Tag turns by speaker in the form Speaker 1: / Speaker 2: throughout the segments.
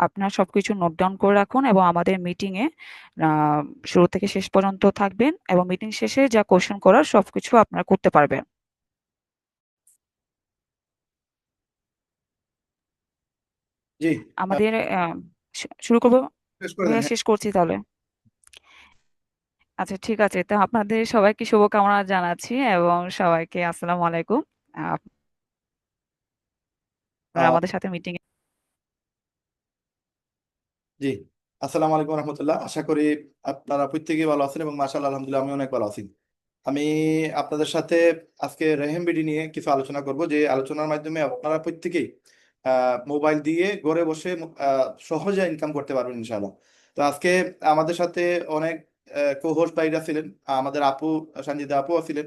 Speaker 1: আপনার সবকিছু note down করে রাখুন এবং আমাদের মিটিংয়ে শুরু থেকে শেষ পর্যন্ত থাকবেন এবং মিটিং শেষে যা কোশ্চেন করার সবকিছু আপনারা করতে পারবেন। আমাদের শুরু করব?
Speaker 2: শেষ
Speaker 1: ভাইয়া
Speaker 2: দেন
Speaker 1: শেষ করছি তাহলে। আচ্ছা ঠিক আছে। তো আপনাদের সবাইকে শুভকামনা জানাচ্ছি এবং সবাইকে আসসালামু আলাইকুম। আপনারা
Speaker 2: হ্যাঁ।
Speaker 1: আমাদের সাথে মিটিং
Speaker 2: জি, আসসালামু আলাইকুম রহমতুল্লাহ। আশা করি আপনারা প্রত্যেকেই ভালো আছেন এবং মাশাআল্লাহ, আলহামদুলিল্লাহ আমি অনেক ভালো আছি। আমি আপনাদের সাথে আজকে রেহেম বিডি নিয়ে কিছু আলোচনা করব, যে আলোচনার মাধ্যমে আপনারা প্রত্যেকেই মোবাইল দিয়ে ঘরে বসে সহজে ইনকাম করতে পারবেন ইনশাআল্লাহ। তো আজকে আমাদের সাথে অনেক কোহোস্ট ভাইরা ছিলেন, আমাদের আপু সঞ্জিদা আপুও ছিলেন।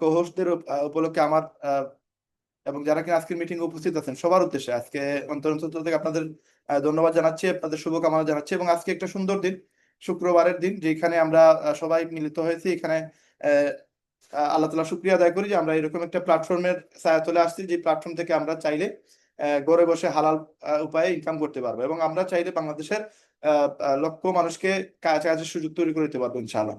Speaker 2: কোহোস্টদের উপলক্ষে আমার এবং যারা কিনা আজকের মিটিং উপস্থিত আছেন, সবার উদ্দেশ্যে আজকে অন্তর অন্তর থেকে আপনাদের ধন্যবাদ জানাচ্ছি, আপনাদের শুভকামনা জানাচ্ছি এবং আজকে একটা সুন্দর দিন, শুক্রবারের দিন, যেখানে আমরা সবাই মিলিত হয়েছি, এখানে আল্লাহ তালা শুক্রিয়া আদায় করি যে আমরা এরকম একটা প্ল্যাটফর্মের ছায়াতলে আসছি, যে প্ল্যাটফর্ম থেকে আমরা চাইলে ঘরে বসে হালাল উপায়ে ইনকাম করতে পারব এবং আমরা চাইলে বাংলাদেশের লক্ষ মানুষকে কাজের সুযোগ তৈরি করে দিতে পারব ইনশাআল্লাহ।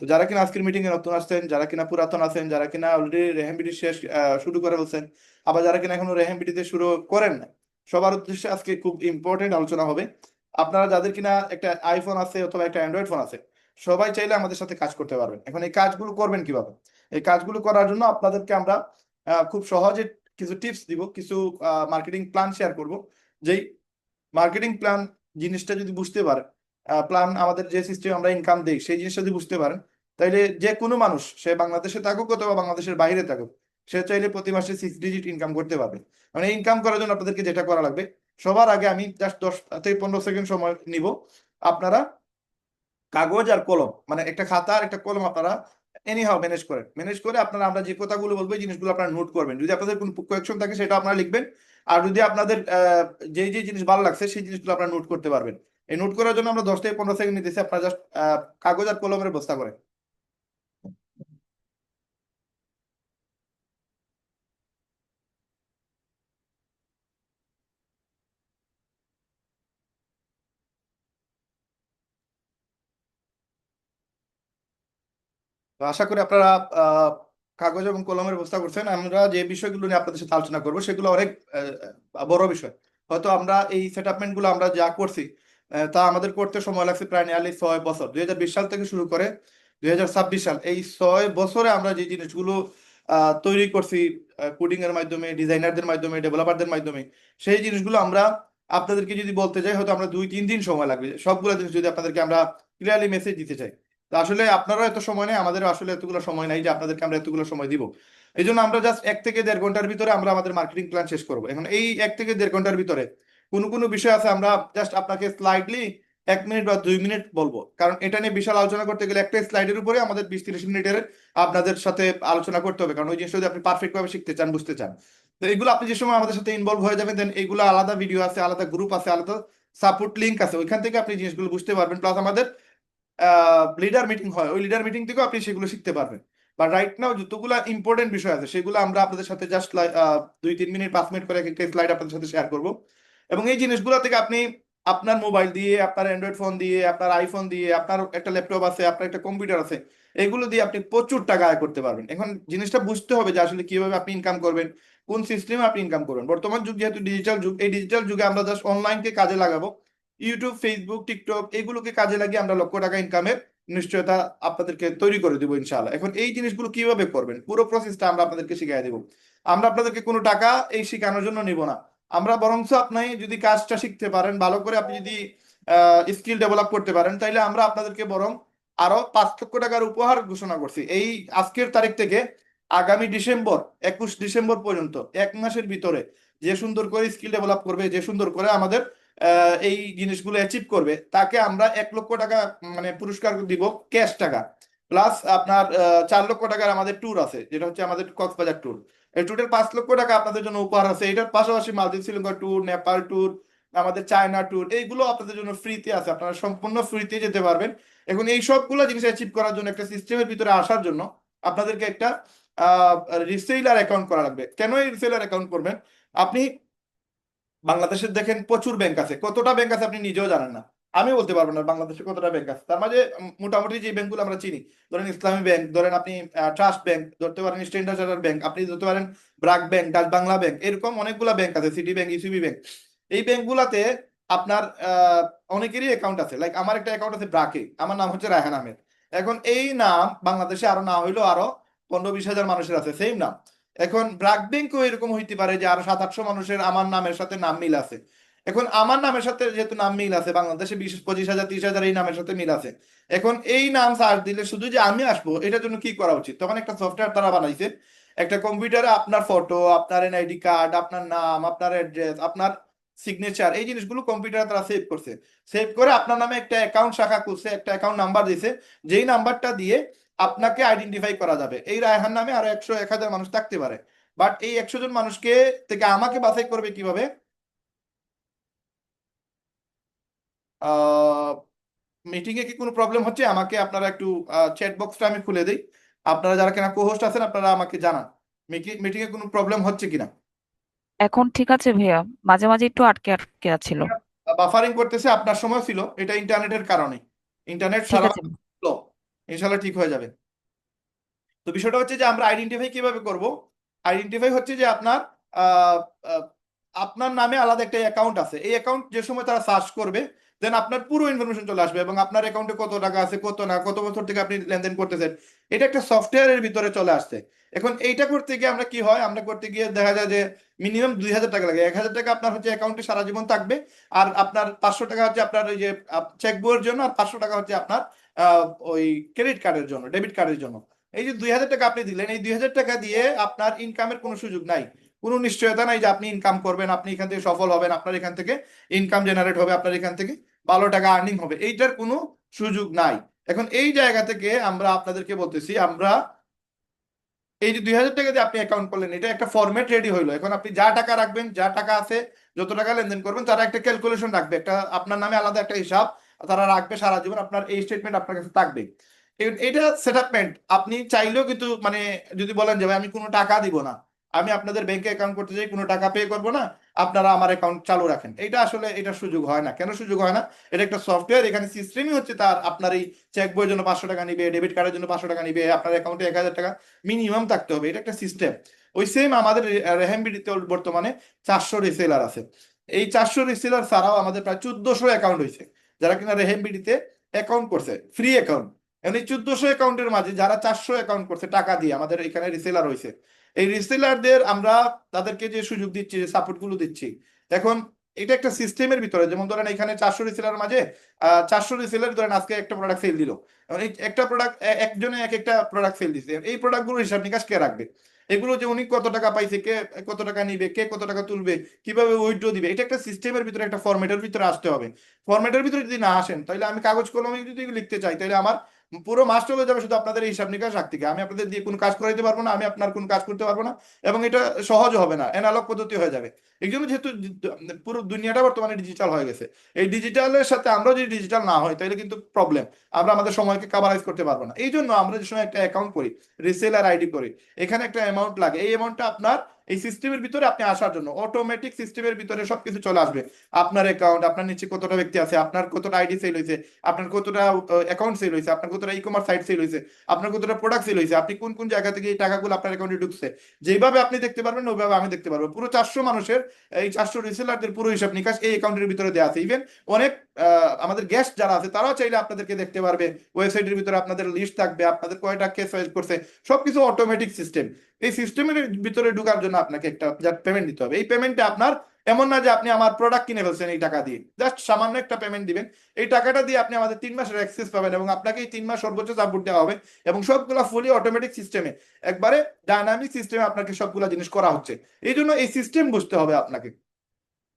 Speaker 2: তো যারা কিনা আজকের মিটিং এ নতুন আসছেন, যারা কিনা পুরাতন আছেন, যারা কিনা অলরেডি রেহেম বিডি শেষ শুরু করে বলছেন আবার যারা কিনা এখনও রেহেম বিডিতে শুরু করেন না সবার উদ্দেশ্যে আজকে খুব ইম্পর্টেন্ট আলোচনা হবে। আপনারা যাদের কিনা একটা আইফোন আছে অথবা একটা অ্যান্ড্রয়েড ফোন আছে, সবাই চাইলে আমাদের সাথে কাজ করতে পারবেন। এখন এই কাজগুলো করবেন কীভাবে? এই কাজগুলো করার জন্য আপনাদেরকে আমরা খুব সহজে কিছু টিপস দিব, কিছু মার্কেটিং প্ল্যান শেয়ার করব। যেই মার্কেটিং প্ল্যান জিনিসটা যদি বুঝতে পারেন প্ল্যান আমাদের যে সিস্টেম আমরা ইনকাম দিই, সেই জিনিসটা যদি বুঝতে পারেন, তাইলে যে কোনো মানুষ, সে বাংলাদেশে থাকুক অথবা বাংলাদেশের বাইরে থাকুক সে চাইলে প্রতি মাসে সিক্স ডিজিট ইনকাম করতে পারবে। মানে ইনকাম করার জন্য আপনাদেরকে যেটা করা লাগবে, সবার আগে আমি জাস্ট দশ থেকে পনেরো সেকেন্ড সময় নিব। আপনারা কাগজ আর কলম মানে একটা খাতা আর একটা কলম আপনারা এনি হাও ম্যানেজ করেন। ম্যানেজ করে আপনারা, আমরা যে কথাগুলো বলব, এই জিনিসগুলো আপনারা নোট করবেন। যদি আপনাদের কোনো কোয়েকশন থাকে, সেটা আপনারা লিখবেন। আর যদি আপনাদের যে যে জিনিস ভালো লাগছে, সেই জিনিসগুলো আপনারা নোট করতে পারবেন। এই নোট করার জন্য আমরা দশ থেকে পনেরো সেকেন্ড নিতেছি। আপনারা জাস্ট কাগজ আর কলমের ব্যবস্থা করেন। তো আশা করি আপনারা কাগজ এবং কলমের ব্যবস্থা করছেন। আমরা যে বিষয়গুলো নিয়ে আপনাদের সাথে আলোচনা করব, সেগুলো অনেক বড় বিষয়। হয়তো আমরা এই সেটআপমেন্টগুলো আমরা যা করছি তা আমাদের করতে সময় লাগছে প্রায় নিয়ারলি ছয় বছর। দুই হাজার বিশ সাল থেকে শুরু করে দুই হাজার ছাব্বিশ সাল। এই ছয় বছরে আমরা যে জিনিসগুলো তৈরি করছি কোডিং এর মাধ্যমে ডিজাইনারদের মাধ্যমে ডেভেলপারদের মাধ্যমে, সেই জিনিসগুলো আমরা আপনাদেরকে যদি বলতে চাই হয়তো আমরা দুই তিন দিন সময় লাগবে। সবগুলো জিনিস যদি আপনাদেরকে আমরা ক্লিয়ারলি মেসেজ দিতে চাই। আসলে আপনারও এত সময় নেই আমাদের আসলে এতগুলো সময় নাই যে আপনাদেরকে আমরা এতগুলো সময় দিব। এই জন্য আমরা জাস্ট এক থেকে দেড় ঘণ্টার ভিতরে আমরা আমাদের মার্কেটিং প্ল্যান শেষ করব। এখন এই এক থেকে দেড় ঘণ্টার ভিতরে কোনো কোনো বিষয় আছে আমরা জাস্ট আপনাকে স্লাইডলি এক মিনিট বা দুই মিনিট বলব। কারণ এটা নিয়ে বিশাল আলোচনা করতে গেলে একটা স্লাইডের উপরে আমাদের বিশ তিরিশ মিনিটের আপনাদের সাথে আলোচনা করতে হবে। কারণ ওই জিনিসটা যদি আপনি পারফেক্ট ভাবে শিখতে চান, বুঝতে চান। তো এগুলো আপনি যে সময় আমাদের সাথে ইনভলভ হয়ে যাবেন দেন এগুলো আলাদা ভিডিও আছে, আলাদা গ্রুপ আছে, আলাদা সাপোর্ট লিঙ্ক আছে। ওইখান থেকে আপনি জিনিসগুলো বুঝতে পারবেন। প্লাস আমাদের লিডার মিটিং হয়। ওই লিডার মিটিং থেকেও আপনি সেগুলো শিখতে পারবেন। বা রাইট নাও যতগুলো ইম্পর্টেন্ট বিষয় আছে, সেগুলো আমরা আপনাদের সাথে জাস্ট দুই, তিন মিনিট পাঁচ মিনিট করে এক একটা স্লাইড আপনাদের সাথে শেয়ার করব। এবং এই জিনিসগুলো থেকে আপনি আপনার মোবাইল দিয়ে, আপনার অ্যান্ড্রয়েড ফোন দিয়ে, আপনার আইফোন দিয়ে, আপনার একটা ল্যাপটপ আছে, আপনার একটা কম্পিউটার আছে, এগুলো দিয়ে আপনি প্রচুর টাকা আয় করতে পারবেন। এখন জিনিসটা বুঝতে হবে যে আসলে কীভাবে আপনি ইনকাম করবেন, কোন সিস্টেমে আপনি ইনকাম করবেন। বর্তমান যুগ যেহেতু ডিজিটাল যুগ, এই ডিজিটাল যুগে আমরা জাস্ট অনলাইনকে কাজে লাগাবো। ইউটিউব ফেসবুক টিকটক এগুলোকে কাজে লাগিয়ে আমরা লক্ষ টাকা ইনকামের নিশ্চয়তা আপনাদেরকে তৈরি করে দিব, ইনশাআল্লাহ। এখন এই জিনিসগুলো কীভাবে করবেন? পুরো প্রসেসটা আমরা আপনাদেরকে শিখিয়ে দেবো। আমরা আপনাদেরকে কোনো টাকা এই শেখানোর জন্য নিব না। আমরা বরঞ্চ আপনি যদি কাজটা শিখতে পারেন, ভালো করে আপনি যদি স্কিল ডেভেলপ করতে পারেন, তাইলে আমরা আপনাদেরকে বরং আরও পাঁচ লক্ষ টাকার উপহার ঘোষণা করছি। এই আজকের তারিখ থেকে আগামী ডিসেম্বর, একুশ ডিসেম্বর পর্যন্ত, এক মাসের ভিতরে যে সুন্দর করে স্কিল ডেভেলপ করবে, যে সুন্দর করে আমাদের এই জিনিসগুলো অ্যাচিভ করবে। তাকে আমরা এক লক্ষ টাকা মানে পুরস্কার দিব ক্যাশ টাকা। প্লাস আপনার চার লক্ষ টাকার আমাদের ট্যুর আছে, যেটা হচ্ছে আমাদের কক্সবাজার ট্যুর এই ট্যুরের পাঁচ লক্ষ টাকা আপনাদের জন্য উপহার আছে। এটার পাশাপাশি মালদ্বীপ, শ্রীলঙ্কা ট্যুর নেপাল ট্যুর আমাদের চায়না ট্যুর এইগুলো আপনাদের জন্য ফ্রিতে আছে। আপনারা সম্পূর্ণ ফ্রিতে যেতে পারবেন। এখন এই সবগুলো জিনিস অ্যাচিভ করার জন্য একটা সিস্টেমের ভিতরে আসার জন্য আপনাদেরকে একটা রিসেলার অ্যাকাউন্ট করা লাগবে। কেন এই রিসেলার অ্যাকাউন্ট করবেন? আপনি বাংলাদেশের দেখেন প্রচুর ব্যাংক আছে। কতটা ব্যাংক আছে আপনি নিজেও জানেন না। আমি বলতে পারব না বাংলাদেশে কতটা ব্যাংক আছে। তার মাঝে মোটামুটি যে ব্যাংকগুলো আমরা চিনি, ধরেন ইসলামী ব্যাংক ধরেন আপনি ট্রাস্ট ব্যাংক ধরতে পারেন স্ট্যান্ডার্ড চার্টার্ড ব্যাংক আপনি ধরতে পারেন BRAC bank Dutch Bangla bank এরকম অনেকগুলা ব্যাংক আছে সিটি ব্যাংক ইসিবি ব্যাংক এই ব্যাংকগুলাতে আপনার অনেকেরই অ্যাকাউন্ট আছে। লাইক আমার একটা অ্যাকাউন্ট আছে ব্রাকে আমার নাম হচ্ছে রায়হান আহমেদ। এখন এই নাম বাংলাদেশে আরও না হইলেও আরও পনেরো বিশ হাজার মানুষের আছে। সেম নাম। এখন ব্রাক ব্যাংকও এরকম হইতে পারে যে আরও সাত, আটশো মানুষের আমার নামের সাথে নাম মিল আছে। এখন আমার নামের সাথে যেহেতু নাম মিল আছে, বাংলাদেশে বিশ পঁচিশ হাজার, তিরিশ হাজার এই নামের সাথে মিল আছে। এখন এই নাম সার্চ দিলে শুধু যে আমি আসব, এটার জন্য কি করা উচিত? তখন একটা সফটওয়্যার তারা বানাইছে। একটা কম্পিউটারে আপনার ফটো আপনার এনআইডি কার্ড আপনার নাম, আপনার অ্যাড্রেস আপনার সিগনেচার এই জিনিসগুলো কম্পিউটারে তারা সেভ করছে। সেভ করে আপনার নামে একটা অ্যাকাউন্ট শাখা খুলছে, একটা অ্যাকাউন্ট নাম্বার দিছে। যেই নাম্বারটা দিয়ে আপনাকে আইডেন্টিফাই করা যাবে। এই রায়হান নামে আরও একশো এক হাজার মানুষ থাকতে পারে। বাট এই একশো জন মানুষকে থেকে আমাকে বাছাই করবে কীভাবে? মিটিং এ কি কোনো প্রবলেম হচ্ছে? আমাকে আপনারা একটু চ্যাট বক্সটা আমি খুলে দিই। আপনারা যারা কিনা কো-হোস্ট আছেন আপনারা আমাকে জানান। মিটিং এ কোনো প্রবলেম হচ্ছে কিনা?
Speaker 1: এখন ঠিক আছে ভাইয়া। মাঝে মাঝে একটু আটকে আটকে যাচ্ছিল
Speaker 2: বাফারিং করতেছে আপনার সময় ছিল। এটা ইন্টারনেটের কারণে। ইন্টারনেট সারা ইনশাল্লাহ ঠিক হয়ে যাবে। তো বিষয়টা হচ্ছে যে আমরা আইডেন্টিফাই কীভাবে করব? আইডেন্টিফাই হচ্ছে যে আপনার আপনার নামে আলাদা একটা অ্যাকাউন্ট আছে। এই অ্যাকাউন্ট যে সময় তারা সার্চ করবে দেন আপনার পুরো ইনফরমেশন চলে আসবে এবং আপনার অ্যাকাউন্টে কত টাকা আছে, কত না, কত বছর থেকে আপনি লেনদেন করতেছেন, এটা একটা সফটওয়্যারের ভিতরে চলে আসছে। এখন এইটা করতে গিয়ে আমরা কি হয়? আমরা করতে গিয়ে দেখা যায় যে মিনিমাম দুই হাজার টাকা লাগে। এক হাজার টাকা আপনার হচ্ছে অ্যাকাউন্টে সারা জীবন থাকবে। আর আপনার পাঁচশো টাকা হচ্ছে আপনার ওই যে চেক বইয়ের জন্য আর পাঁচশো টাকা হচ্ছে আপনার ওই ক্রেডিট কার্ডের জন্য ডেবিট কার্ডের জন্য। এই যে দুই হাজার টাকা আপনি দিলেন, এই দুই হাজার টাকা দিয়ে আপনার ইনকামের কোনো সুযোগ নাই। কোনো নিশ্চয়তা নাই যে আপনি ইনকাম করবেন, আপনি এখান থেকে সফল হবেন, আপনার এখান থেকে ইনকাম জেনারেট হবে, আপনার এখান থেকে ভালো টাকা আর্নিং হবে। এইটার কোনো সুযোগ নাই। এখন এই জায়গা থেকে আমরা আপনাদেরকে বলতেছি, আমরা এই যে দুই হাজার টাকা দিয়ে আপনি অ্যাকাউন্ট করলেন, এটা একটা ফরম্যাট রেডি হইল। এখন আপনি যা টাকা রাখবেন, যা টাকা আছে, যত টাকা লেনদেন করবেন, তারা একটা ক্যালকুলেশন রাখবে। একটা, আপনার নামে আলাদা একটা হিসাব তারা রাখবে সারা জীবন, আপনার এই স্টেটমেন্ট আপনার কাছে থাকবে এটা সেটআপমেন্ট আপনি চাইলেও কিন্তু মানে যদি বলেন যে, ভাই, আমি কোনো টাকা দিব না, আমি আপনাদের ব্যাংকে অ্যাকাউন্ট করতে চাই, কোনো টাকা পে করব না, আপনারা আমার অ্যাকাউন্ট চালু রাখেন। এটা আসলে, এটা সুযোগ হয় না। কেন সুযোগ হয় না? এটা একটা সফটওয়্যার এখানে সিস্টেমই হচ্ছে তার, আপনার এই চেক বইয়ের জন্য পাঁচশো টাকা নিবে ডেবিট কার্ডের জন্য পাঁচশো টাকা নিবে, আপনার অ্যাকাউন্টে এক হাজার টাকা মিনিমাম থাকতে হবে। এটা একটা সিস্টেম ওই সেম আমাদের রেহেমবিডিতে বর্তমানে চারশো রিসেলার আছে। এই চারশো রিসেলার ছাড়াও আমাদের প্রায় চোদ্দশো অ্যাকাউন্ট হয়েছে যারা কিনা রেহেমবিডিতে অ্যাকাউন্ট করছে ফ্রি অ্যাকাউন্ট এই চোদ্দশো অ্যাকাউন্টের মাঝে যারা চারশো অ্যাকাউন্ট করছে টাকা দিয়ে, আমাদের এখানে রিসেলার হয়েছে এই রিসেলারদের আমরা তাদেরকে যে সুযোগ দিচ্ছি, যে সাপোর্টগুলো দিচ্ছি, এখন এটা একটা সিস্টেমের ভিতরে, যেমন ধরেন এখানে চারশো রিসেলার মাঝে চারশো রিসেলার ধরেন আজকে একটা প্রোডাক্ট সেল দিল। একটা প্রোডাক্ট একজনে এক একটা প্রোডাক্ট সেল দিচ্ছে এই প্রোডাক্টগুলোর হিসাব নিকাশ কে রাখবে? এগুলো যে উনি কত টাকা পাইছে, কে, কত টাকা নিবে, কে কত টাকা তুলবে, কীভাবে উইথড্র দিবে, এটা একটা সিস্টেমের ভিতরে একটা ফরম্যাটের ভিতরে আসতে হবে। ফরম্যাটের ভিতরে যদি না আসেন, তাহলে আমি কাগজ কলমে যদি লিখতে চাই, তাহলে আমার পুরো মাস চলে যাবে শুধু আপনাদের হিসাব নিকাশ রাখতে গিয়ে আমি আপনাদের দিয়ে কোনো কাজ করাইতে পারব না, আমি আপনার কোনো কাজ করতে পারব না, এবং এটা সহজ হবে না এনালগ পদ্ধতি হয়ে যাবে। এই জন্য যেহেতু পুরো দুনিয়াটা বর্তমানে ডিজিটাল হয়ে গেছে। এই ডিজিটালের সাথে আমরা যদি ডিজিটাল না হয়, তাহলে কিন্তু প্রবলেম আমরা আমাদের সময়কে কাভারাইজ করতে পারব না। এই জন্য আমরা যে সময় একটা অ্যাকাউন্ট করি রিসেলার আইডি করি, এখানে একটা অ্যামাউন্ট লাগে। এই অ্যামাউন্টটা আপনার এই সিস্টেমের ভিতরে আপনি আসার জন্য অটোমেটিক সিস্টেমের ভিতরে সবকিছু চলে আসবে। আপনার অ্যাকাউন্ট আপনার নিচে কতটা ব্যক্তি আছে, আপনার কতটা আইডি সেল হয়েছে, আপনার কতটা অ্যাকাউন্ট সেল হয়েছে, আপনার কতটা ই কমার্স সাইট সেল হয়েছে, আপনার কতটা প্রোডাক্ট সেল হয়েছে, আপনি কোন কোন জায়গা থেকে এই টাকাগুলো আপনার অ্যাকাউন্টে ঢুকছে? যেভাবে আপনি দেখতে পারবেন, ওইভাবে আমি দেখতে পারব। পুরো চারশো মানুষের, এই চারশো রিসেলারদের পুরো হিসাব নিকাশ এই অ্যাকাউন্টের ভিতরে দেওয়া আছে। ইভেন অনেক আমাদের গেস্ট যারা আছে, তারাও চাইলে আপনাদেরকে দেখতে পারবে। ওয়েবসাইটের ভিতরে আপনাদের লিস্ট থাকবে, আপনাদের কয়টা কেস করছে, সবকিছু অটোমেটিক সিস্টেম এই সিস্টেমের ভিতরে ঢোকার জন্য আপনাকে একটা পেমেন্ট দিতে হবে। এই পেমেন্টটা আপনার এমন না যে আপনি আমার প্রোডাক্ট কিনে ফেলছেন এই টাকা দিয়ে। জাস্ট সামান্য একটা পেমেন্ট দিবেন। এই টাকাটা দিয়ে আপনি আমাদের তিন মাসের অ্যাক্সেস পাবেন এবং আপনাকে এই তিন মাস সর্বোচ্চ সাপোর্ট দেওয়া হবে এবং সবগুলা ফুলি অটোমেটিক সিস্টেমে একবারে ডাইনামিক সিস্টেমে আপনাকে সবগুলা জিনিস করা হচ্ছে। এই জন্য এই সিস্টেম বুঝতে হবে আপনাকে।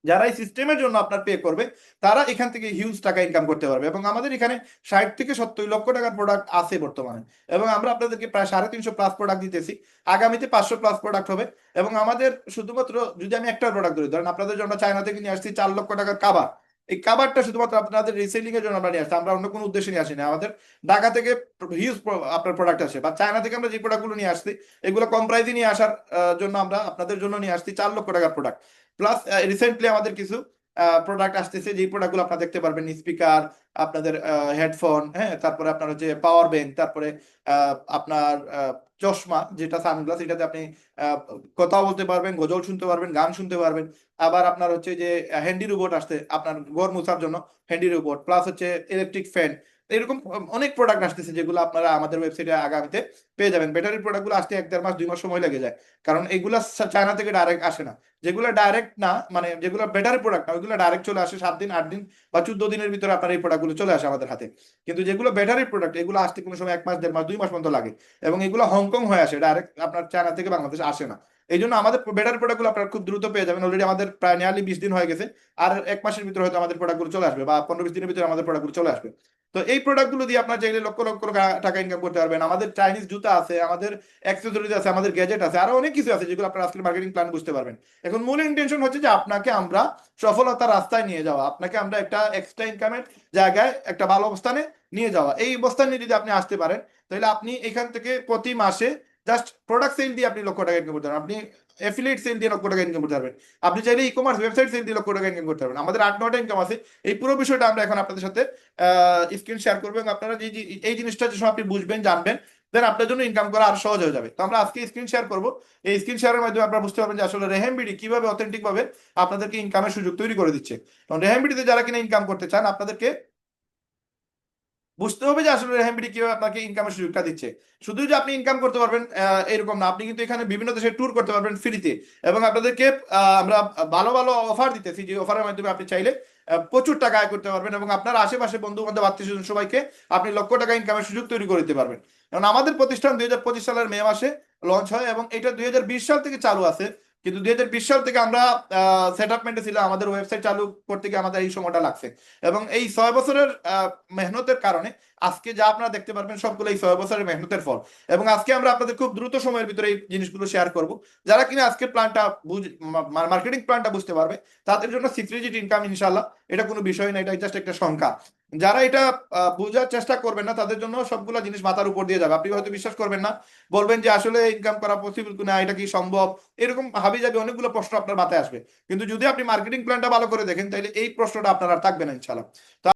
Speaker 2: যারা এই সিস্টেমের জন্য আপনার পে করবে, তারা এখান থেকে হিউজ টাকা ইনকাম করতে পারবে এবং আমাদের এখানে ষাট থেকে সত্তর লক্ষ টাকার প্রোডাক্ট আছে বর্তমানে এবং আমরা আপনাদেরকে প্রায় সাড়ে তিনশো প্লাস প্রোডাক্ট দিতেছি। আগামীতে পাঁচশো প্লাস প্রোডাক্ট হবে এবং আমাদের শুধুমাত্র, যদি আমি একটা প্রোডাক্ট ধরি, ধরেন আপনাদের জন্য চায়না থেকে নিয়ে আসছি চার লক্ষ টাকার কাবার এই কাবারটা শুধুমাত্র আপনাদের রিসেলিং এর জন্য আমরা নিয়ে আসছি, আমরা অন্য কোনো উদ্দেশ্যে নিয়ে আসি না। আমাদের ঢাকা থেকে হিউজ আপনার প্রোডাক্ট আসে, বা চায়না থেকে আমরা যে প্রোডাক্টগুলো নিয়ে আসছি, এগুলো কম প্রাইসে নিয়ে আসার জন্য আমরা আপনাদের জন্য নিয়ে আসছি চার লক্ষ টাকার প্রোডাক্ট প্লাস রিসেন্টলি আমাদের কিছু প্রোডাক্ট আসতেছে যে প্রোডাক্টগুলো আপনারা দেখতে পারবেন স্পিকার আপনাদের হেডফোন হ্যাঁ তারপরে আপনার হচ্ছে পাওয়ার ব্যাংক তারপরে আপনার চশমা, যেটা সানগ্লাস, এটাতে আপনি কথা বলতে পারবেন, গজল শুনতে পারবেন, গান শুনতে পারবেন। আবার আপনার হচ্ছে যে হ্যান্ডি রোবট আসছে আপনার ঘর মুসার জন্য হ্যান্ডি রোবট প্লাস হচ্ছে ইলেকট্রিক ফ্যান এরকম অনেক প্রোডাক্ট আসতেছে যেগুলো আপনারা আমাদের ওয়েবসাইটে আগামীতে পেয়ে যাবেন। ব্যাটারি প্রোডাক্টগুলো আসতে এক দেড় মাস, দুই মাস সময় লেগে যায়। কারণ এগুলা চায়না থেকে ডাইরেক্ট আসে না। যেগুলো ডাইরেক্ট না মানে যেগুলো ব্যাটারি প্রোডাক্ট না, ওইগুলো ডাইরেক্ট চলে আসে সাত দিন, আট দিন বা চোদ্দ দিনের ভিতরে আপনার এই প্রোডাক্টগুলো চলে আসে আমাদের হাতে। কিন্তু যেগুলো ব্যাটারি প্রোডাক্ট এগুলো আসতে কোনো সময় এক মাস, দেড় মাস, দুই মাস পর্যন্ত লাগে। এবং এগুলো হংকং হয়ে আসে ডাইরেক্ট আপনার চায়না থেকে বাংলাদেশ আসে না। এই জন্য আমাদের ব্যাটারি প্রোডাক্টগুলো আপনারা খুব দ্রুত পেয়ে যাবেন। অলরেডি আমাদের প্রায় নিয়ারলি বিশ দিন হয়ে গেছে। আর এক মাসের ভিতরে হয়তো আমাদের প্রোডাক্টগুলো চলে আসবে বা পনেরো, বিশ দিনের ভিতরে আমাদের প্রোডাক্টগুলো চলে আসবে। তো এই প্রোডাক্টগুলো দিয়ে আপনার চাইলে লক্ষ লক্ষ টাকা- ইনকাম করতে পারবেন। আমাদের চাইনিজ জুতা আছে, আমাদের অ্যাক্সেসরিজ আছে, আমাদের গ্যাজেট আছে, আরও অনেক কিছু আছে যেগুলো আপনার আজকের মার্কেটিং প্ল্যান বুঝতে পারবেন। এখন মূল ইন্টেনশন হচ্ছে যে আপনাকে আমরা সফলতার রাস্তায় নিয়ে যাওয়া, আপনাকে আমরা একটা এক্সট্রা ইনকামের জায়গায় একটা ভালো অবস্থানে নিয়ে যাওয়া। এই অবস্থানে যদি আপনি আসতে পারেন, তাহলে আপনি এখান থেকে প্রতি মাসে জাস্ট প্রোডাক্ট সেল দিয়ে আপনি লক্ষ টাকা ইনকাম করতে পারবেন। আপনি এফিলিয়েট সেল দিয়ে লক্ষ টাকা ইনকাম করতে পারবেন। আপনি চাইলে ই কমার্স ওয়েবসাইট সেল দিয়ে লক্ষ টাকা ইনকাম করতে পারবেন। আমাদের আট নটা ইনকাম আছে। এই পুরো বিষয়টা আমরা এখন আপনাদের সাথে স্ক্রিন শেয়ার করব এবং আপনারা যে এই জিনিসটা যে সময় আপনি বুঝবেন, জানবেন দেন আপনার জন্য ইনকাম করা আর সহজ হয়ে যাবে। তো আমরা আজকে স্ক্রিন শেয়ার করব। এই স্ক্রিন শেয়ারের মাধ্যমে আপনারা বুঝতে পারবেন যে আসলে রেহেমবিডি কীভাবে অথেন্টিক ভাবে আপনাদেরকে ইনকামের সুযোগ তৈরি করে দিচ্ছে। কারণ রেহেমবিডিতে যারা কিনা ইনকাম করতে চান, আপনাদেরকে বুঝতে হবে যে আসলে রেহেমবিডি কীভাবে আপনাকে ইনকামের সুযোগটা দিচ্ছে। শুধু যে আপনি ইনকাম করতে পারবেন এরকম না। আপনি কিন্তু এখানে বিভিন্ন দেশে ট্যুর করতে পারবেন ফ্রিতে এবং আপনাদেরকে আমরা ভালো ভালো অফার দিতেছি যে অফারের মাধ্যমে আপনি চাইলে প্রচুর টাকা আয় করতে পারবেন এবং আপনার আশেপাশে বন্ধু বান্ধব আত্মীয় স্বজন সবাইকে আপনি লক্ষ টাকা ইনকামের সুযোগ তৈরি করে দিতে পারবেন। কারণ আমাদের প্রতিষ্ঠান দুই হাজার পঁচিশ সালের মে মাসে লঞ্চ হয় এবং এটা দুই হাজার বিশ সাল থেকে চালু আছে। কিন্তু দুই হাজার বিশ সাল থেকে আমরা সেট আপমেন্টে ছিল আমাদের ওয়েবসাইট চালু করতে গিয়ে আমাদের এই সময়টা লাগছে। এবং এই ছয় বছরের মেহনতের কারণে আজকে যা আপনারা দেখতে পারবেন সবগুলো এই ছয় বছরের মেহনতের ফল। এবং আজকে আমরা আপনাদের খুব দ্রুত সময়ের ভিতরে এই জিনিসগুলো শেয়ার করব। যারা কিনা আজকের প্ল্যানটা মার্কেটিং প্ল্যানটা বুঝতে পারবে, তাদের জন্য সিক্স ডিজিট ইনকাম ইনশাল্লাহ এটা কোনো বিষয় না এটা জাস্ট একটা সংখ্যা। যারা এটা বোঝার চেষ্টা করবেন না, তাদের জন্য সবগুলো জিনিস মাথার উপর দিয়ে যাবে। আপনি হয়তো বিশ্বাস করবেন না, বলবেন যে আসলে ইনকাম করা পসিবল কিনা, এটা কি সম্ভব? এরকম হাবি যাবে অনেকগুলো প্রশ্ন আপনার মাথায় আসবে। কিন্তু যদি আপনি মার্কেটিং প্ল্যানটা ভালো করে দেখেন, তাহলে এই প্রশ্নটা আপনার থাকবে না ইনশাল্লাহ